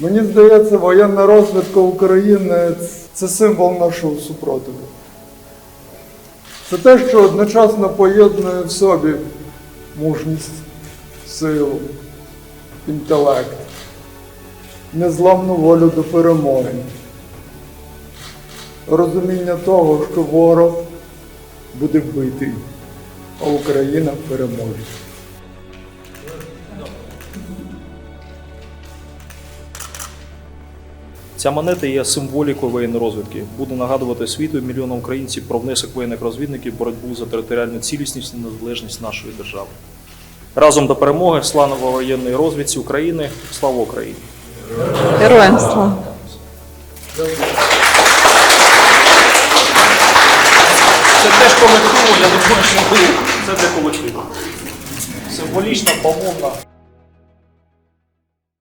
Мені здається, воєнна розвідка України це символ нашого супротиву. Це те, що одночасно поєднує в собі мужність, силу, інтелект, незламну волю до перемоги, розуміння того, що ворог буде вбитий, а Україна переможе. Ця монета є символікою воєнної розвідки. Буде нагадувати світу і мільйонам українців про внесок воєнних розвідників боротьбу за територіальну цілісність і незалежність нашої держави. Разом до перемоги, слава воєнної розвідці України, слава Україні! Героям слава. Це теж колективу, я думаю, що це для колективу. Символічна, помовна.